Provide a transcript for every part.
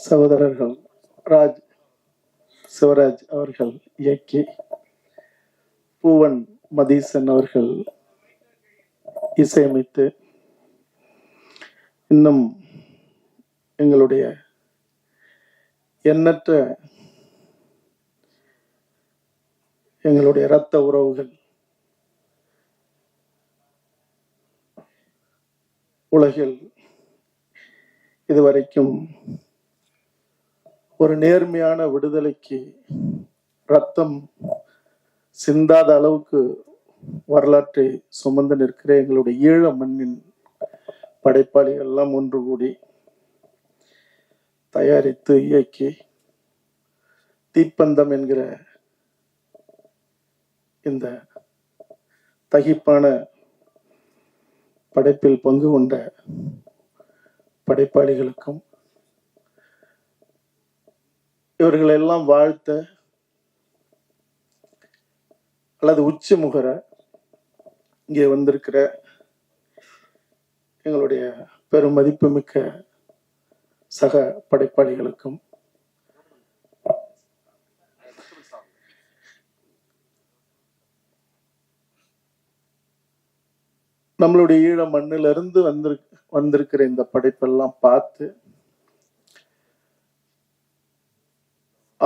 சகோதரர்கள் ராஜ் சிவராஜ் அவர்கள் இயக்கி பூவன் மதீசன் அவர்கள் இசையமைத்து இன்னும் எங்களுடைய எண்ணற்ற எங்களுடைய இரத்த உறவுகள் உலகில் இதுவரைக்கும் ஒரு நேர்மையான விடுதலைக்கு ரத்தம் சிந்தாத அளவுக்கு வரலாற்றை சுமந்து நிற்கிற எங்களுடைய ஈழ மண்ணின் படைப்பாளிகள் எல்லாம் ஒன்று கூடி தயாரித்து இயக்கி தீப்பந்தம் என்கிற இந்த தகிப்பான படைப்பில் பங்கு கொண்ட படைப்பாளிகளுக்கும் இவர்களெல்லாம் வாழ்த்த அல்லது உச்சி முகர இங்கே வந்திருக்கிற எங்களுடைய பெரும் மதிப்புமிக்க சக படைப்பாளிகளுக்கும் நம்மளுடைய ஈழ மண்ணிலிருந்து வந்திரு வந்திருக்கிற இந்த படைப்பெல்லாம் பார்த்து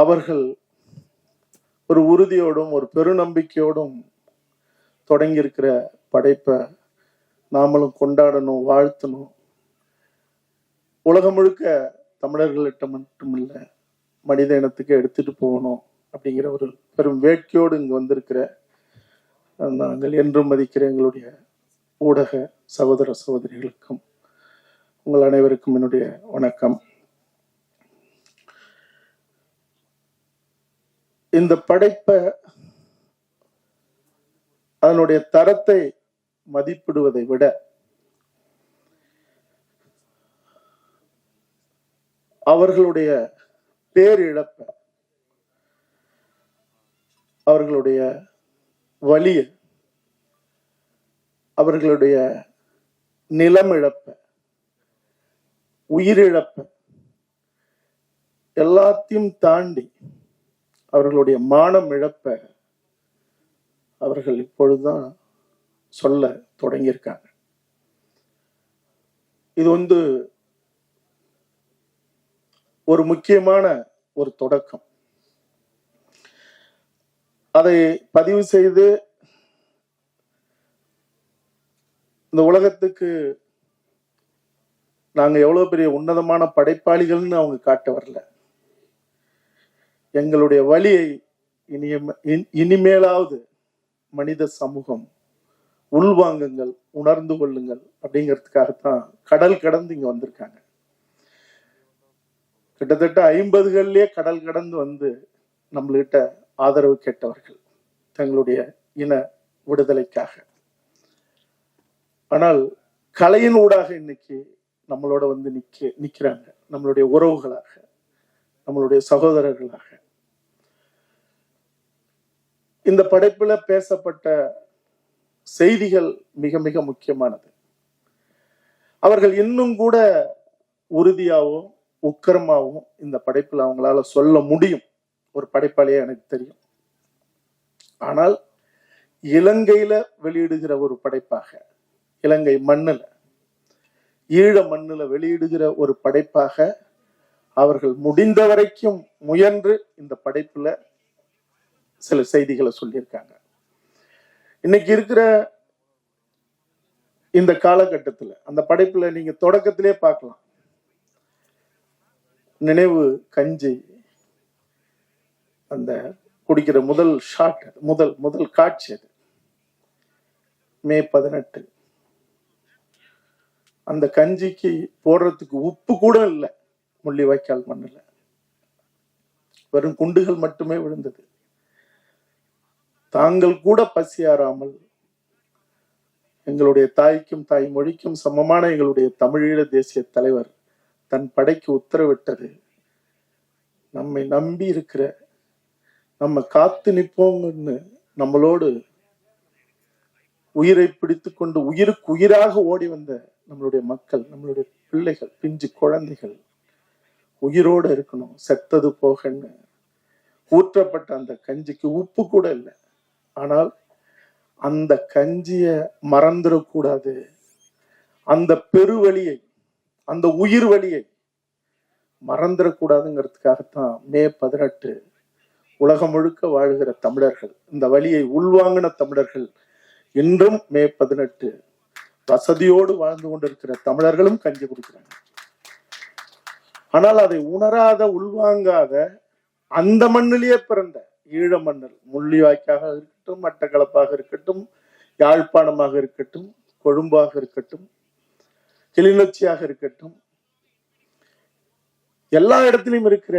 அவர்கள் ஒரு உறுதியோடும் ஒரு பெருநம்பிக்கையோடும் தொடங்கியிருக்கிற படைப்பை நாமளும் கொண்டாடணும் வாழ்த்தணும். உலகம் முழுக்க தமிழர்கள்ட்ட மட்டும் இல்லை மனித இனத்துக்கு எடுத்துட்டு போகணும் அப்படிங்கிற ஒரு பெரும் வேட்கையோடு இங்கு வந்திருக்கிற நாங்கள் என்றும் மதிக்கிற எங்களுடைய ஊடக சகோதர சகோதரிகளுக்கும். உங்கள் அனைவருக்கும் என்னுடைய வணக்கம். இந்த படைப்பை அதனுடைய தரத்தை மதிப்பிடுவதை விட அவர்களுடைய பேரிழப்ப அவர்களுடைய வலிய அவர்களுடைய நிலமிழப்ப உயிரிழப்ப எல்லாத்தையும் தாண்டி அவர்களுடைய மானம் இழப்ப அவர்கள் இப்பொழுதுதான் சொல்ல தொடங்கியிருக்காங்க. இது வந்து ஒரு முக்கியமான ஒரு தொடக்கம். அதை பதிவு செய்து இந்த உலகத்துக்கு நாங்கள் எவ்வளோ பெரிய உன்னதமான படைப்பாளிகள்னு அவங்க காட்ட வரல. எங்களுடைய வழியை இனிய இனி- இனிமேலாவது மனித சமூகம் உள்வாங்குங்கள் உணர்ந்து கொள்ளுங்கள் அப்படிங்கிறதுக்காகத்தான் கடல் கடந்து இங்க வந்திருக்காங்க. கிட்டத்தட்ட ஐம்பதுகள்லயே கடல் கடந்து வந்து நம்மள்கிட்ட ஆதரவு கேட்டவர்கள் தங்களுடைய இன விடுதலைக்காக. ஆனால் கலையின் ஊடாக இன்னைக்கு நம்மளோட வந்து நிக்க நிக்கிறாங்க. நம்மளுடைய உறவுகளாக நம்மளுடைய சகோதரர்களாக. இந்த படைப்புல பேசப்பட்ட செய்திகள் மிக மிக முக்கியமானது. அவர்கள் இன்னும் கூட உறுதியாகவும் உக்கரமாகவும் இந்த படைப்பில் அவங்களால சொல்ல முடியும். ஒரு படைப்பாளியே எனக்கு தெரியும். ஆனால் இலங்கையில வெளியிடுகிற ஒரு படைப்பாக இலங்கை மண்ணுல ஈழ மண்ணுல வெளியிடுகிற ஒரு படைப்பாக அவர்கள் முடிந்த வரைக்கும் முயன்று இந்த படைப்புல சில செய்திகளை சொல்லியிருக்காங்க. இன்னைக்கு இருக்கிற இந்த காலகட்டத்துல அந்த படைப்புல நீங்க தொடக்கத்திலே பார்க்கலாம். நினைவு கஞ்சி அந்த குடிக்கிற முதல் ஷாட் முதல் முதல் காட்சி அது. மே பதினெட்டு. அந்த கஞ்சிக்கு போடுறதுக்கு உப்பு கூட இல்லை முள்ளிவாய்க்கால் மண்ணில். வெறும் குண்டுகள் மட்டுமே விழுந்தது. தாங்கள் கூட பசியாராமல் எங்களுடைய தாய்க்கும் தாய் மொழிக்கும் சமமான எங்களுடைய தமிழீழ தேசிய தலைவர் தன் படைக்கு உத்தரவிட்டது. நம்மை நம்பி இருக்கிற நம்ம காத்து நிற்போங்கன்னு நம்மளோடு உயிரை பிடித்து கொண்டு உயிருக்கு உயிராக ஓடி வந்த நம்மளுடைய மக்கள் நம்மளுடைய பிள்ளைகள் பிஞ்சு குழந்தைகள் உயிரோடு இருக்கணும் செத்தது போகன்னு ஊற்றப்பட்ட அந்த கஞ்சிக்கு உப்பு கூட இல்லை. ஆனால் அந்த கஞ்சிய மறந்துடக்கூடாது. அந்த பெருவழியை அந்த உயிர் வழியை மறந்துடக்கூடாதுங்கிறதுக்காகத்தான் மே பதினெட்டு உலகம் முழுக்க வாழ்கிற தமிழர்கள் இந்த வழியை உள்வாங்கின தமிழர்கள் இன்றும் மே பதினெட்டு வசதியோடு வாழ்ந்து கொண்டிருக்கிற தமிழர்களும் கஞ்சி கொடுக்கிறாங்க. ஆனால் அதை உணராத உள்வாங்காத அந்த மண்ணிலேயே பிறந்த ஈழ மன்னல் முள்ளிவாய்க்காக இருக்கட்டும் மட்டக்களப்பாக இருக்கட்டும் யாழ்ப்பாணமாக இருக்கட்டும் கொழும்பாக இருக்கட்டும் கிளிநொச்சியாக இருக்கட்டும் எல்லா இடத்திலும் இருக்கிற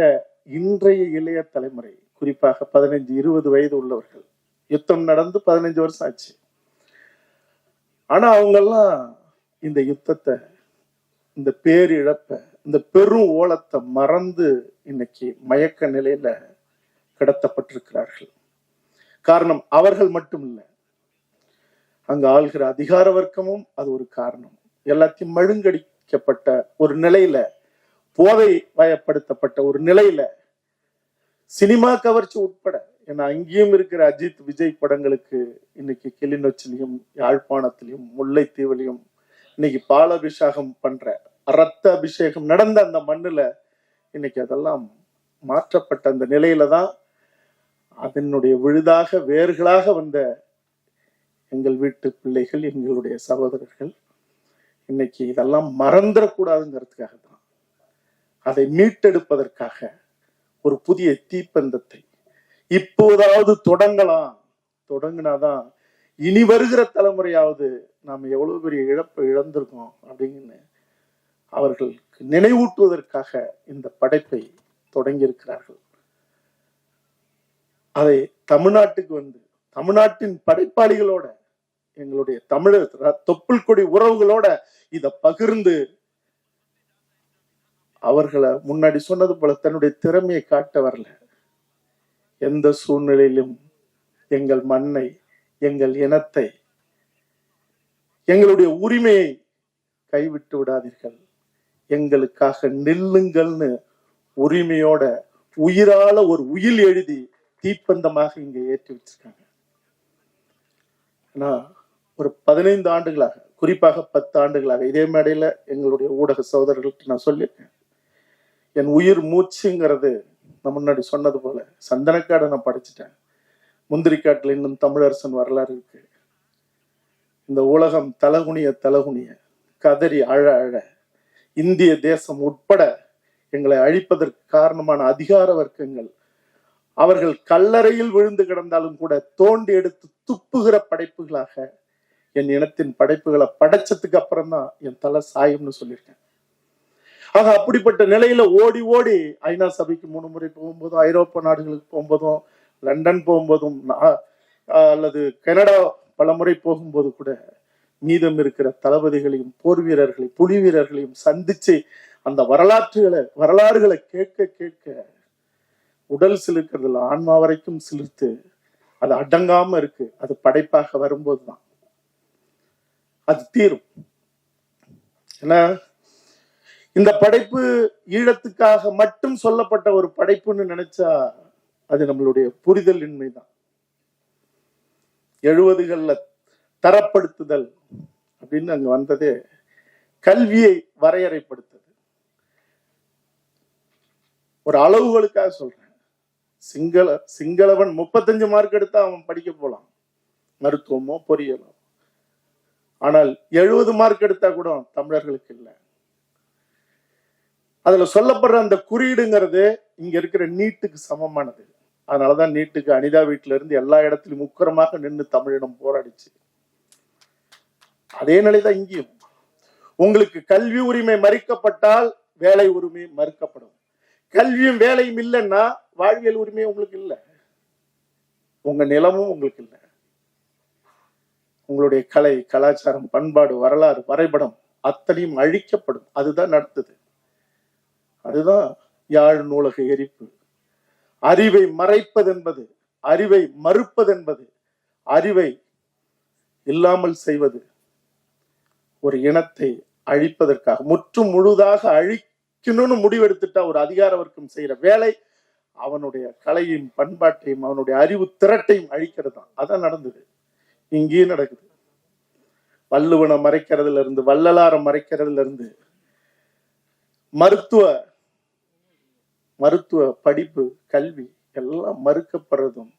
இன்றைய இளைய தலைமுறை குறிப்பாக பதினைஞ்சு இருபது வயது உள்ளவர்கள் யுத்தம் நடந்து பதினைஞ்சு வருஷம் ஆச்சு. ஆனா அவங்கெல்லாம் இந்த யுத்தத்தை இந்த பேரிழப்ப இந்த பெரும் ஓலத்தை மறந்து இன்னைக்கு மயக்க நிலையில கடத்தப்பட்டிருக்கிறார்கள். காரணம் அவர்கள் மட்டும் இல்லை அங்கு ஆள்கிற அதிகார வர்க்கமும் அது ஒரு காரணம். எல்லாத்தையும் மழுங்கடிக்கப்பட்ட ஒரு நிலையில போதை வயப்படுத்தப்பட்ட ஒரு நிலையில சினிமா கவர்ச்சி உட்பட ஏன்னா அங்கேயும் இருக்கிற அஜித் விஜய் படங்களுக்கு இன்னைக்கு கிளிநொச்சிலையும் யாழ்ப்பாணத்திலையும் முல்லைத்தீவிலையும் இன்னைக்கு பாலாபிஷேகம் பண்ற ரத்த அபிஷேகம் நடந்த அந்த மண்ணுல இன்னைக்கு அதெல்லாம் மாற்றப்பட்ட அந்த நிலையில தான் அதனுடைய விழுதாக வேர்களாக வந்த எங்கள் வீட்டு பிள்ளைகள் எங்களுடைய சகோதரர்கள் இன்னைக்கு இதெல்லாம் மறந்துடக்கூடாதுங்கிறதுக்காக தான் அதை மீட்டெடுப்பதற்காக ஒரு புதிய தீப்பந்தத்தை இப்போதாவது தொடங்கலாம். தொடங்கினாதான் இனி வருகிற தலைமுறையாவது நாம் எவ்வளவு பெரிய இழப்பை இழந்திருக்கோம் அப்படின்னு அவர்களுக்கு நினைவூட்டுவதற்காக இந்த படைப்பை தொடங்கியிருக்கிறார்கள். அதை தமிழ்நாட்டுக்கு வந்து தமிழ்நாட்டின் படைப்பாளிகளோட எங்களுடைய தமிழர் தொப்புள் கொடி உறவுகளோட இத பகிர்ந்து அவர்களை முன்னாடி சொன்னது போல தன்னுடைய திறமையை காட்ட வரல. எந்த சூழ்நிலையிலும் எங்கள் மண்ணை எங்கள் இனத்தை எங்களுடைய உரிமையை கைவிட்டு விடாதீர்கள். எங்களுக்காக நில்லுங்கள்னு உரிமையோட உயிரால ஒரு உயில் எழுதி தீப்பந்தமாக இங்கே ஏற்றி வச்சிருக்காங்க. ஆனா ஒரு பதினைந்து ஆண்டுகளாக குறிப்பாக பத்து ஆண்டுகளாக இதே மேடையில எங்களுடைய ஊடக சகோதரர்கள்ட்ட நான் சொல்லியிருக்கேன். என் உயிர் மூச்சுங்கிறது நான் முன்னாடி சொன்னது போல சந்தனக்காடை நான் படிச்சுட்டேன். முந்திரிக்காட்டில் இன்னும் தமிழரசன் வரலாறு இருக்கு. இந்த உலகம் தலகுனிய தலகுனிய கதறி அழ அழ இந்திய தேசம் உட்பட எங்களை அழிப்பதற்கு காரணமான அதிகார வர்க்கங்கள் அவர்கள் கல்லறையில் விழுந்து கிடந்தாலும் கூட தோண்டி எடுத்து துப்புகிற படைப்புகளாக என் இனத்தின் படைப்புகளை படைச்சதுக்கு அப்புறம் தான் என் தலை சாயும்னு சொல்லியிருக்கேன். ஆக அப்படிப்பட்ட நிலையில ஓடி ஓடி ஐநா சபைக்கு மூணு முறை போகும்போதும் ஐரோப்பா நாடுகளுக்கு போகும்போதும் லண்டன் போகும்போதும் அல்லது கனடா பல முறை போகும்போது கூட மீதம் இருக்கிற தளபதிகளையும் போர் வீரர்களையும் புலி வீரர்களையும் சந்திச்சு அந்த வரலாற்றுகளை வரலாறுகளை கேட்க கேட்க உடல் சிலுக்கிறதுல ஆன்மா வரைக்கும் சிலிர்த்து அது அடங்காம இருக்கு. அது படைப்பாக வரும்போதுதான். அது தீரும். ஏன்னா இந்த படைப்பு ஈழத்துக்காக மட்டும் சொல்லப்பட்ட ஒரு படைப்புன்னு நினைச்சா அது நம்மளுடைய புரிதல் இன்மைதான் எழுபதுகள்ல தரப்படுத்துதல் அப்படின்னு அங்க வந்ததே கல்வியை வரையறைப்படுத்தது. ஒரு அளவுகளுக்காக சொல்றேன். சிங்கள சிங்களவன் முப்பத்தஞ்சு மார்க் எடுத்தா அவன் படிக்க போலாம். மருத்துவமோ பொறியியலோ. ஆனால் எழுபது மார்க் எடுத்தா கூட தமிழர்களுக்கு இல்லை. அதுல சொல்லப்படுற அந்த குறியீடுங்கிறது இங்க இருக்கிற நீட்டுக்கு சமமானது. அதனாலதான் நீட்டுக்கு அனிதா வீட்டுல இருந்து எல்லா இடத்துலயும் உக்கரமாக நின்று தமிழிடம் போராடிச்சு. அதே நிலைதான் இங்கேயும். உங்களுக்கு கல்வி உரிமை மறுக்கப்பட்டால் வேலை உரிமை மறுக்கப்படும். கல்வியும் வேலையும் இல்லைன்னா வாழ்வியல் உரிமை உங்களுக்கு இல்லை. உங்க நிலமும் உங்களுக்கு இல்லை. உங்களுடைய கலை கலாச்சாரம் பண்பாடு வரலாறு வரைபடம் அத்தனையும் அழிக்கப்படும். அதுதான் நடத்துது அதுதான் யாழ் நூலக எரிப்பு. அறிவை மறைப்பதென்பது அறிவை மறுப்பதென்பது அறிவை இல்லாமல் செய்வது ஒரு இனத்தை அழிப்பதற்காக முற்றும் முழுதாக அழிக்கணும்னு முடிவெடுத்துட்டா ஒரு அதிகார வர்க்கம் செய்யற வேலை அவனுடைய கலையும் பண்பாட்டையும் அவனுடைய அறிவு திரட்டையும் அழிக்கிறது தான். அதான் நடந்தது. இங்கேயும் நடக்குது. வள்ளுவனை மறைக்கிறதுல இருந்து வள்ளலாரை மறைக்கிறதுல இருந்து மருத்துவ மருத்துவ படிப்பு கல்வி எல்லாம் மறுக்கப்படுறதும்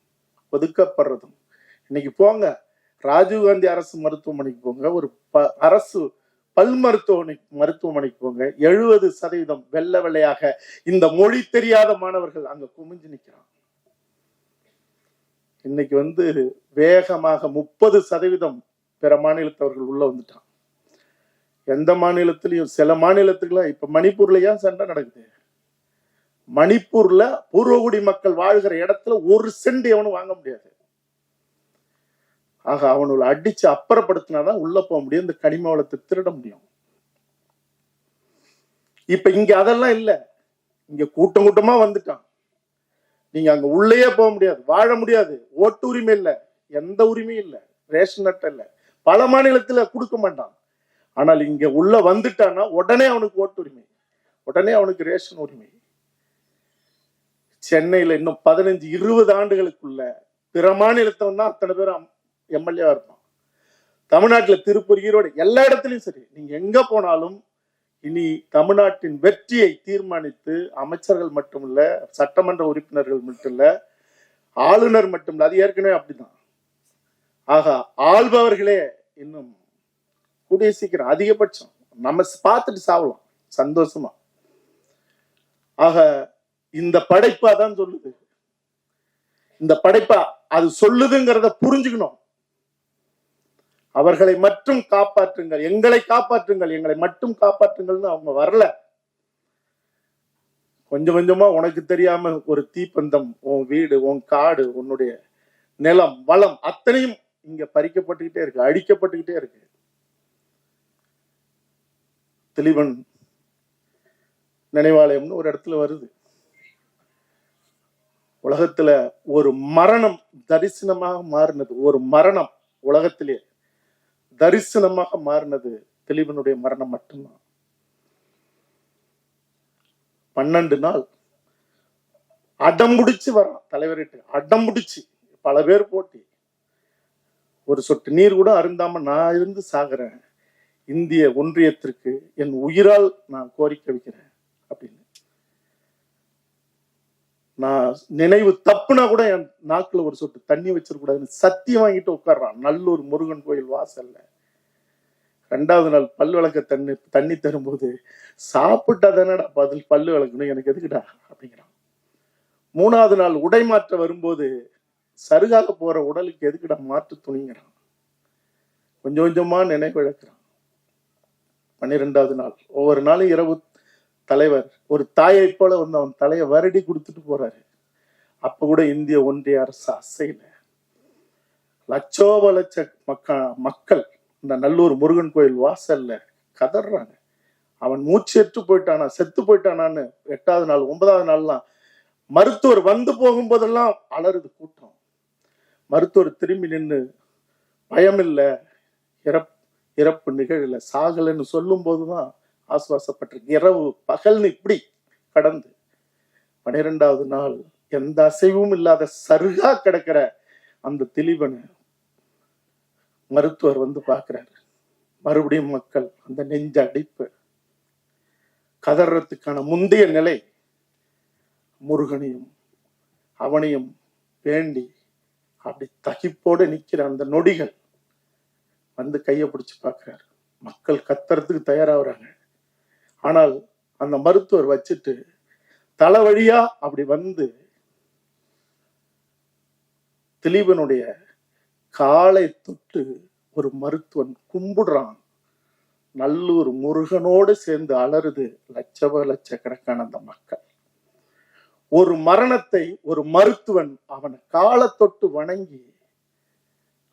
ஒதுக்கப்படுறதும். இன்னைக்கு போங்க. ராஜீவ்காந்தி அரசு மருத்துவமனைக்கு போங்க. ஒரு ப- அரசு பல் மருத்துவமனை மருத்துவமனைக்கு போங்க. எழுபது சதவீதம் வெள்ளை வெள்ளையாக இந்த மொழி தெரியாத மாணவர்கள் அங்க குமிஞ்சு நிற்கிறாங்க இன்னைக்கு வந்து வேகமாக முப்பது சதவீதம் பிற மாநிலத்தவர்கள் உள்ள வந்துட்டான் எந்த மாநிலத்திலையும் சில மாநிலத்துக்குலாம் இப்ப மணிப்பூர்ல ஏன் சண்டை நடக்குது? மணிப்பூர்ல பூர்வகுடி மக்கள் வாழ்கிற இடத்துல ஒரு சென்ட் எவனும் வாங்க முடியாது. ஆக அவனுள்ள அடிச்சு அப்புறப்படுத்தினாதான் உள்ள போக முடியும் இந்த கனிம வளத்தை திருட முடியும். இப்ப இங்க அதெல்லாம் இல்ல. இங்க கூட்டம் கூட்டமா வந்துட்டான். நீங்க அங்க உள்ளேயே போக முடியாது வாழ முடியாது. ஓட்டு உரிமை இல்ல எந்த உரிமையும் இல்ல ரேஷன் அட்டை இல்ல. பல மாநிலத்துல கொடுக்க மாட்டான். ஆனால் இங்க உள்ள வந்துட்டான்னா உடனே அவனுக்கு ஓட்டு உரிமை. உடனே அவனுக்கு ரேஷன் உரிமை. சென்னையில இன்னும் பதினஞ்சு இருபது ஆண்டுகளுக்குள்ள பிற மாநிலத்தவன் தான் அத்தனை பேரும் எம்எல்ஏவா இருப்பான். தமிழ்நாட்டுல திருப்பூர் ஈரோடு எல்லா இடத்துலயும் சரி. நீங்க எங்க போனாலும் இனி தமிழ்நாட்டின் வெற்றியை தீர்மானித்து அமைச்சர்கள் மட்டுமில்ல சட்டமன்ற உறுப்பினர்கள் மட்டும் இல்ல ஆளுநர் மட்டும் இல்லை அது ஏற்கனவே அப்படிதான். ஆகா ஆள்பவர்களே இன்னும் கூடிய சீக்கிரம் அதிகபட்சம். நம்ம பார்த்துட்டு சாவலாம் சந்தோஷமா. ஆக இந்த படைப்பா தான் சொல்லுது. இந்த படைப்பா அது சொல்லுதுங்கிறத புரிஞ்சுக்கணும். அவர்களை மட்டும் காப்பாற்றுங்கள். எங்களை காப்பாற்றுங்கள். எங்களை மட்டும் காப்பாற்றுங்கள்னு அவங்க வரல. கொஞ்சம் கொஞ்சமா உனக்கு தெரியாம ஒரு தீப்பந்தம் உன் வீடு உன் காடு உன்னுடைய நிலம் வளம் அத்தனையும் இங்க பறிக்கப்பட்டுக்கிட்டே இருக்கு அடிக்கப்பட்டுக்கிட்டே இருக்கு. தெளிவன் நினைவாலயம்னு ஒரு இடத்துல வருது. உலகத்துல ஒரு மரணம் தரிசனமாக மாறினது. ஒரு மரணம் உலகத்திலே. தரிசனமாக மாறினது திலீபனுடைய மரணம் மட்டும்தான். பன்னெண்டு நாள் அடம் முடிச்சு வரான் தலைவர்கிட்ட. அடம் முடிச்சு பல பேர் போட்டி. ஒரு சொட்டு நீர் கூட அருந்தாம நான் இருந்து சாகுறேன். இந்திய ஒன்றியத்திற்கு என் உயிரால் நான் கோரிக்கை வைக்கிறேன் அப்படின்னு. நான் நினைவு தப்புனா கூட என் நாக்குல ஒரு சொட்டு தண்ணி வச்சிருக்கூடாதுன்னு சத்தியம் வாங்கிட்டு உட்கார்றான். நல்லூர் முருகன் கோயில் வாசல்ல. ரெண்டாவது நாள் பல் விளக்க தண்ணி தண்ணி தரும்போது சாப்பிட்டா தானடா பதில் பல் விளக்கணும் எனக்கு எதுக்குடா அப்படிங்கிறான். மூணாவது நாள் உடை மாற்ற வரும்போது சருகாக போற உடலுக்கு எதுக்குடா மாற்று துணிங்கிறான். கொஞ்சம் கொஞ்சமா நினைவிழக்கிறான் பன்னிரெண்டாவது நாள் ஒவ்வொரு நாளும் இரவு தலைவர் ஒரு தாயை போல வந்து அவன் தலையை வருடி கொடுத்துட்டு போறாரு. அப்ப கூட இந்திய ஒன்றிய அரசு அசையில. லட்சோப லட்ச மக்க மக்கள் இந்த நல்லூர் முருகன் கோயில் வாசல்ல கதறாங்க அவன் மூச்செற்று போயிட்டானா செத்து போயிட்டானான்னு எட்டாவது நாள் ஒன்பதாவது நாள்லாம் மருத்துவர் வந்து போகும்போதெல்லாம் அலறுது கூட்டம். மருத்துவர் திரும்பி நின்று பயமில்லை இறப் இறப்பு நிகழல சாகலைன்னு சொல்லும் போதுதான் ஆசுவாசப்பட்டிருக்கு. இரவு பகல்னு இப்படி கடந்து பனிரெண்டாவது நாள் எந்த அசைவும் இல்லாத சருகா கிடக்கிற அந்த திலீபனை மருத்துவர் வந்து பார்க்கிறாரு. மறுபடியும் மக்கள் அந்த நெஞ்ச அடிப்பு கதறதுக்கான முந்தைய நிலை முருகனையும் அவனையும் வேண்டி அப்படி தகிப்போடு நிக்கிற அந்த நொடிகள் வந்து கையை பிடிச்சு பார்க்கிறாரு. மக்கள் கத்துறதுக்கு தயாராகிறாங்க ஆனால் அந்த மருத்துவர் வச்சுட்டு தலை வழியா அப்படி வந்து திலீபனுடைய காலை தொட்டு ஒரு மருத்துவன் கும்பிடுறான். நல்லூர் முருகனோடு சேர்ந்து அலறுது லட்சப லட்சக்கணக்கான அந்த மக்கள். ஒரு மரணத்தை ஒரு மருத்துவன் அவனை காலை தொட்டு வணங்கி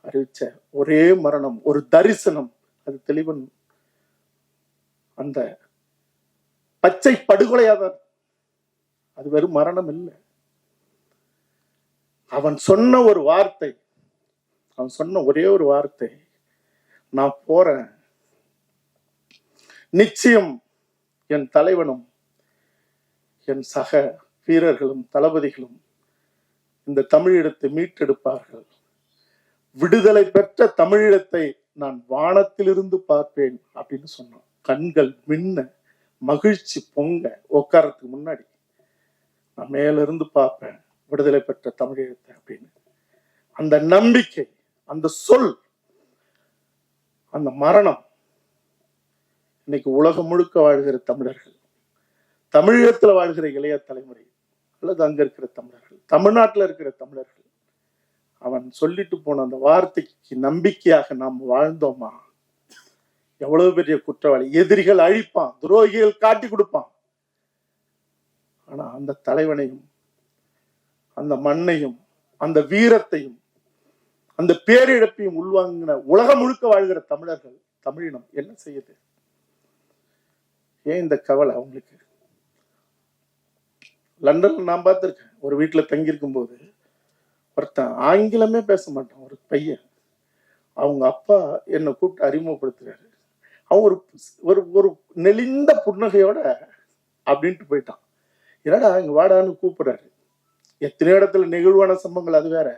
அறிவிச்ச ஒரே மரணம் ஒரு தரிசனம். அது தெளிவன் அந்த பச்சை படுகொலையாதான். அது வெறும் மரணம் இல்லை. அவன் சொன்ன ஒரு வார்த்தை அவன் சொன்ன ஒரே ஒரு வார்த்தை நான் போறேன். நிச்சயம் என் தலைவனும் என் சக வீரர்களும் தளபதிகளும் இந்த தமிழீழத்தை மீட்டெடுப்பார்கள். விடுதலை பெற்ற தமிழீழத்தை நான் வானத்திலிருந்து பார்ப்பேன் அப்படின்னு சொன்னான். கண்கள் மின்ன மகிழ்ச்சி பொங்க உட்காரத்துக்கு முன்னாடி நான் மேல இருந்து பார்ப்பேன் விடுதலை பெற்ற தமிழீழத்தை அப்படின்னு. அந்த நம்பிக்கை அந்த சொல் அந்த மரணம் இன்னைக்கு உலகம் முழுக்க வாழ்கிற தமிழர்கள் தமிழகத்துல வாழ்கிற இளைய தலைமுறை அல்லது அங்க இருக்கிற தமிழர்கள் தமிழ்நாட்டுல இருக்கிற தமிழர்கள் அவன் சொல்லிட்டு போன அந்த வார்த்தைக்கு நம்பிக்கையாக நாம் வாழ்ந்தோமா? எவ்வளவு பெரிய குற்றவாளி? எதிரிகள் அழிப்பான் துரோகிகள் காட்டி கொடுப்பான். ஆனா அந்த தலைவனையும் அந்த மண்ணையும் அந்த வீரத்தையும் அந்த பேரிழப்பையும் உள்வாங்கின உலகம் முழுக்க வாழ்கிற தமிழர்கள் தமிழினம் என்ன செய்யுது? ஏன் இந்த கவலை அவங்களுக்கு? லண்டன்ல நான் பார்த்துருக்கேன். ஒரு வீட்டில் தங்கியிருக்கும் போது ஒருத்தன் ஆங்கிலமே பேச மாட்டான் ஒரு பையன். அவங்க அப்பா என்னை கூப்பிட்டு அறிமுகப்படுத்துறாரு. அவன் ஒரு ஒரு ஒரு நெளிந்த புன்னகையோட அப்படின்ட்டு போயிட்டான். என்னடா இங்க வாடான்னு கூப்பிடுறாரு. எத்தனை இடத்துல நெகிழ்வான சம்பவங்கள் அது வேற.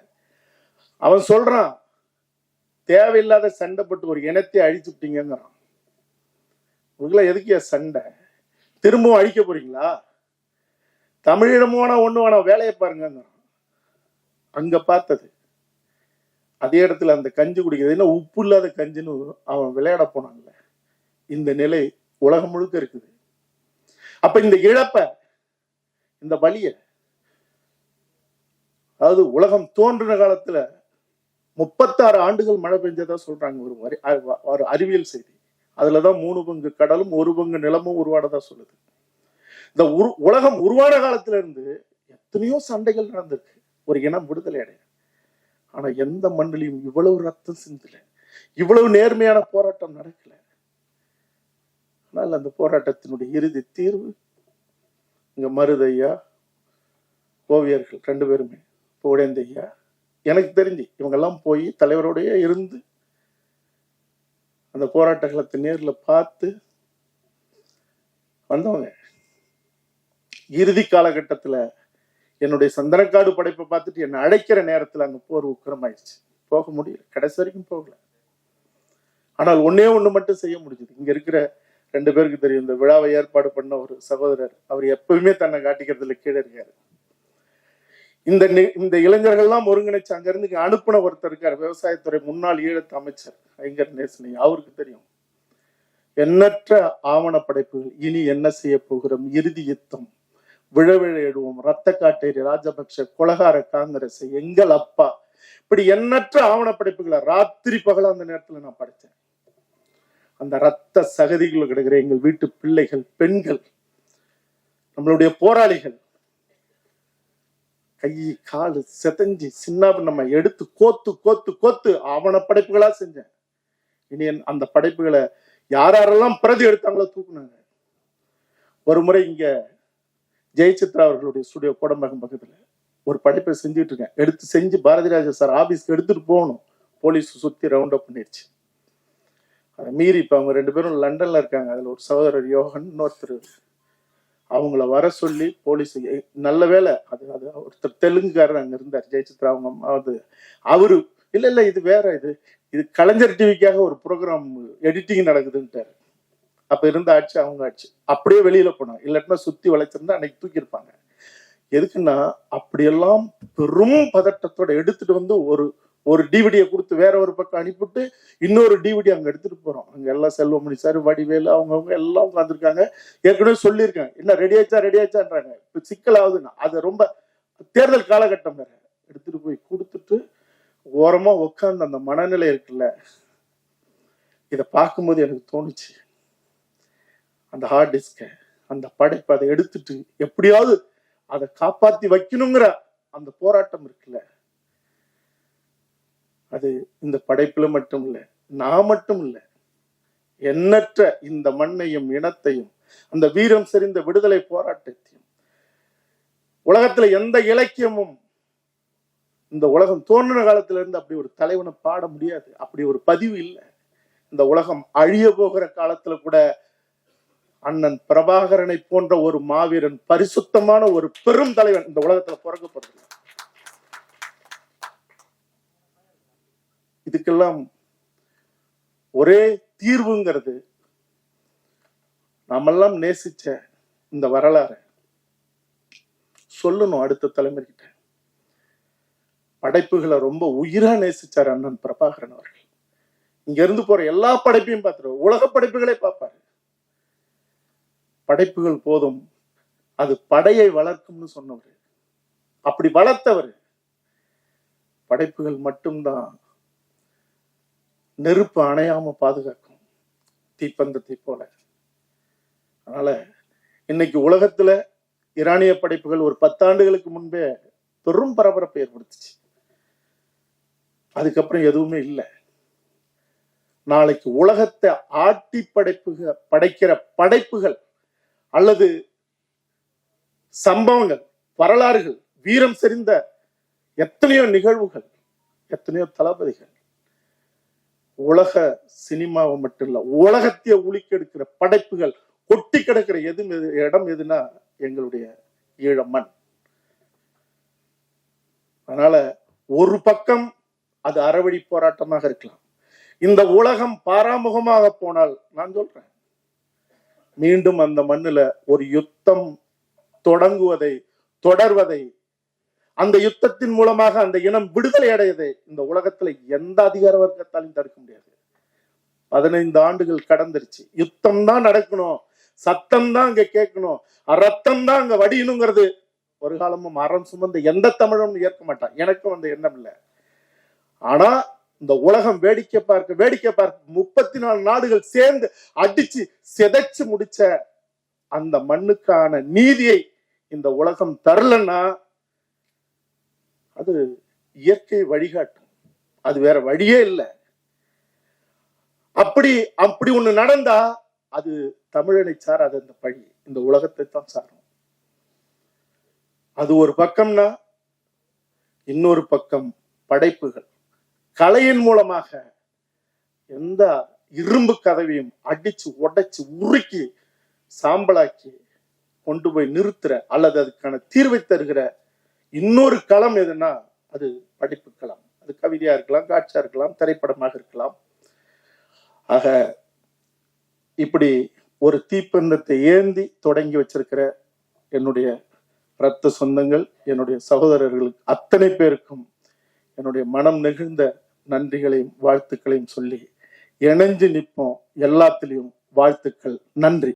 அவன் சொல்றான் தேவையில்லாத சண்டைப்பட்டு ஒரு இனத்தை அழிச்சு விட்டீங்கிறான் உங்களை எதுக்கு சண்டை? திரும்பவும் அழிக்க போறீங்களா? தமிழிடமும் வேணா ஒண்ணு வேணா வேலையை பாருங்கிறான் அங்க பார்த்தது அதே இடத்துல அந்த கஞ்சி குடிக்கிறது. என்ன உப்பு இல்லாத கஞ்சின்னு அவன் விளையாட போனான்ல. இந்த நிலை உலகம் முழுக்க இருக்குது. அப்ப இந்த இழப்ப இந்த வழிய அதாவது உலகம் தோன்றின காலத்துல முப்பத்தாறு ஆண்டுகள் மழை பெஞ்சதா சொல்றாங்க ஒரு வரி- ஒரு அறிவியல் செய்தி. அதுலதான் மூணு பங்கு கடலும் ஒரு பங்கு நிலமும் உருவானதா சொல்லுது. இந்த உரு உலகம் உருவான காலத்துல இருந்து எத்தனையோ சண்டைகள் நடந்திருக்கு. ஒரு இனம் விடுதலை அடைய. ஆனா எந்த மண்ணிலையும் இவ்வளவு ரத்தம் சிந்தல. இவ்வளவு நேர்மையான போராட்டம் நடக்கல. ஆனால் அந்த போராட்டத்தினுடைய இறுதி தீர்வு இங்கே மருதையா ஓவியர்கள் ரெண்டு பேருமே புகழேந்தையா எனக்கு தெரிஞ்சு இவங்கெல்லாம் போய் தலைவரோடைய இருந்து அந்த போராட்ட நேரில் பார்த்து வந்தவங்க. இறுதி காலகட்டத்தில் என்னுடைய சந்தனக்காடு படைப்பை பார்த்துட்டு என்னை அழைக்கிற நேரத்தில் அங்கே போர் உக்கிரமாயிடுச்சு. போக முடியல. கடைசி வரைக்கும் போகல. ஆனால் ஒன்னே ஒன்று மட்டும் செய்ய முடிஞ்சது. இங்கே இருக்கிற ரெண்டு பேருக்கு தெரியும். இந்த விழாவை ஏற்பாடு பண்ண ஒரு சகோதரர் அவர் எப்பவுமே தன்னை காட்டிக்கிறதுல கீழே இருக்காரு. இந்த இந்த இளைஞர்கள்லாம் ஒருங்கிணைச்சு அங்கிருந்து அனுப்பின ஒருத்தர் இருக்கார் விவசாயத்துறை முன்னாள் ஈழத்து அமைச்சர் ஐங்கர் நேசனி. அவருக்கு தெரியும். எண்ணற்ற ஆவண படைப்புகள் இனி என்ன செய்ய போகிறோம்? இறுதி யுத்தம். விழவிழ ரத்த காட்டேரி ராஜபக்ஷ கொலகார காங்கிரஸ் எங்கள் அப்பா. இப்படி எண்ணற்ற ஆவண படைப்புகளை ராத்திரி பகல அந்த நேரத்துல நான் படித்தேன் அந்த ரத்த சகதிகள் கிடக்கிற எங்கள் வீட்டு பிள்ளைகள் பெண்கள் நம்மளுடைய போராளிகள். கை காலு செதஞ்சி சின்ன நம்ம எடுத்து கோத்து கோத்து கோத்து ஆவண படைப்புகளா செஞ்சேன். இனி என் அந்த படைப்புகளை யார் யாரெல்லாம் பிரதி எடுத்தாங்களோ தூக்குனாங்க. ஒரு முறை இங்க ஜெயசித்ரா அவர்களுடைய ஸ்டுடியோ கோடம்பாக்கம் பக்கத்துல ஒரு படைப்பை செஞ்சுட்டு இருக்கேன். எடுத்து செஞ்சு பாரதிராஜா சார் ஆபீஸ்க்கு எடுத்துட்டு போகணும். போலீஸ் சுத்தி ரவுண்ட் அப் பண்ணிடுச்சு. மீறி இப்போ அவங்க ரெண்டு பேரும் லண்டன்ல இருக்காங்க. அதில் ஒரு சகோதரர் யோகன் இன்னொருத்தர் அவங்கள வர சொல்லி போலீஸ் நல்ல வேளை அது அது ஒருத்தர் தெலுங்குக்காரர் அங்க இருந்தார் ஜெயசித்ரா அவங்க அது அவரு இல்ல இல்ல இது வேற இது இது கலைஞர் டிவிக்காக ஒரு ப்ரோக்ராம் எடிட்டிங் நடக்குதுன்ட்டாரு. அப்ப இருந்த ஆட்சி அவங்க ஆட்சி. அப்படியே வெளியில போனாங்க. இல்லாட்டினா சுத்தி வளைச்சிருந்தா அன்னைக்கு தூக்கியிருப்பாங்க. எதுக்குன்னா அப்படியெல்லாம் பெரும் பதட்டத்தோட எடுத்துட்டு வந்து ஒரு ஒரு டிவிடியை கொடுத்து வேற ஒரு பக்கம் அனுப்பிவிட்டு இன்னொரு டிவிடி அங்கே எடுத்துகிட்டு போகிறோம் அங்கே எல்லாம் செல்வமணி சார் வடிவேலு அவங்கவுங்க எல்லாம் உட்காந்துருக்காங்க ஏற்கனவே சொல்லியிருக்காங்க என்ன ரெடி ஆச்சா ரெடி ஆச்சான்றாங்க. இப்போ சிக்கலாகுதுன்னா அதை ரொம்ப தேர்தல் காலகட்டம் வேற. எடுத்துகிட்டு போய் கொடுத்துட்டு ஓரமாக உட்காந்து அந்த மனநிலை இருக்குல்ல இதை பார்க்கும்போது எனக்கு தோணுச்சு. அந்த ஹார்ட் டிஸ்கை அந்த படைப்பை அதை எடுத்துட்டு எப்படியாவது அதை காப்பாற்றி வைக்கணுங்கிற அந்த போராட்டம் இருக்குல்ல அது இந்த படைப்புல மட்டும் இல்ல நான் மட்டும் இல்ல எண்ணற்ற இந்த மண்ணையும் இனத்தையும் அந்த வீரம் செறிந்த விடுதலை போராட்டத்தையும் உலகத்துல எந்த இலக்கியமும் இந்த உலகம் தோன்றின காலத்துல இருந்து அப்படி ஒரு தலைவனை பாட முடியாது. அப்படி ஒரு பதிவு இல்லை. இந்த உலகம் அழிய போகிற காலத்துல கூட அண்ணன் பிரபாகரனை போன்ற ஒரு மாவீரன் பரிசுத்தமான ஒரு பெரும் தலைவன் இந்த உலகத்துல பிறக்கப்படுறது இதுக்கெல்லாம் ஒரே தீர்வுங்கிறது நாமெல்லாம் நேசிச்ச இந்த வரலாறு. சொல்லணும் அடுத்த தலைமுறைகிட்ட. படைப்புகளை ரொம்ப உயிரா நேசிச்சார் அண்ணன் பிரபாகரன் அவர்கள். இங்க இருந்து போற எல்லா படைப்பையும் பார்த்துருவார் உலக படைப்புகளை பார்ப்பாரு. படைப்புகள் போதும். அது படையை வளர்க்கும்னு சொன்னவர். அப்படி வளர்த்தவர். படைப்புகள் மட்டும்தான். நெருப்பு அணையாம பாதுகாக்கும். தீப்பந்தத்தை போல. அதனால இன்னைக்கு உலகத்துல ஈரானிய படைப்புகள் ஒரு பத்தாண்டுகளுக்கு முன்பே பெரும் பரபரப்பை ஏற்படுத்துச்சு. அதுக்கப்புறம் எதுவுமே இல்லை. நாளைக்கு உலகத்தை ஆட்டி படைப்புக படைக்கிற படைப்புகள் அல்லது சம்பவங்கள் வரலாறுகள் வீரம் செறிந்த எத்தனையோ நிகழ்வுகள் எத்தனையோ தளபதிகள் உலக சினிமாவை மட்டும் இல்ல உலகத்தையே உலுக்கெடுக்கிற படைப்புகள் கொட்டி கிடக்கிற எது எது- இடம் எதுனா எங்களுடைய ஈழ மண் அதனால ஒரு பக்கம் அது அறவழி போராட்டமாக இருக்கலாம். இந்த உலகம் பாராமுகமாக போனால் நான் சொல்றேன். மீண்டும் அந்த மண்ணுல ஒரு யுத்தம் தொடங்குவதை தொடர்வதை அந்த யுத்தத்தின் மூலமாக அந்த இனம் விடுதலை அடையது இந்த உலகத்துல எந்த அதிகார வர்க்கத்தாலையும் தடுக்க முடியாது. பதினைந்து ஆண்டுகள் கடந்துருச்சு. யுத்தம் தான் நடக்கணும். சத்தம் தான் அங்க கேட்கணும். ரத்தம் தான் அங்க வடியணுங்கிறது ஒரு காலமும் மரம் சுமந்த எந்த தமிழும் ஏற்க மாட்டான். எனக்கும் அந்த எண்ணம் இல்லை. ஆனா இந்த உலகம் வேடிக்கை பார்க்க வேடிக்கை பார்க்க முப்பத்தி நாலு நாடுகள் சேர்ந்து அடிச்சு சிதைச்சு முடிச்ச அந்த மண்ணுக்கான நீதியை இந்த உலகம் தரலன்னா அது இயற்கை வழிகாட்டும். அது வேற வழியே இல்லை. அப்படி அப்படி ஒண்ணு நடந்தா அது தமிழனை சாராது அந்த பழி இந்த உலகத்தை தான் சாரும். அது ஒரு பக்கம்னா இன்னொரு பக்கம் படைப்புகள். கலையின் மூலமாக எந்த இரும்பு கதவையும் அடிச்சு உடைச்சு உருக்கி சாம்பலாக்கி கொண்டு போய் நிறுத்துற அல்லது அதுக்கான தீர்வை தருகிற இன்னொரு களம் எதுனா அது படிப்பு களம். அது கவிதையா இருக்கலாம் காட்சியா இருக்கலாம் திரைப்படமாக இருக்கலாம். ஆக இப்படி ஒரு தீப்பந்தத்தை ஏந்தி தொடங்கி வச்சிருக்கிற என்னுடைய இரத்த சொந்தங்கள் என்னுடைய சகோதரர்களுக்கு அத்தனை பேருக்கும் என்னுடைய மனம் நெகிழ்ந்த நன்றிகளையும் வாழ்த்துக்களையும் சொல்லி இணைஞ்சு நிற்போம். எல்லாத்திலையும் வாழ்த்துக்கள். நன்றி.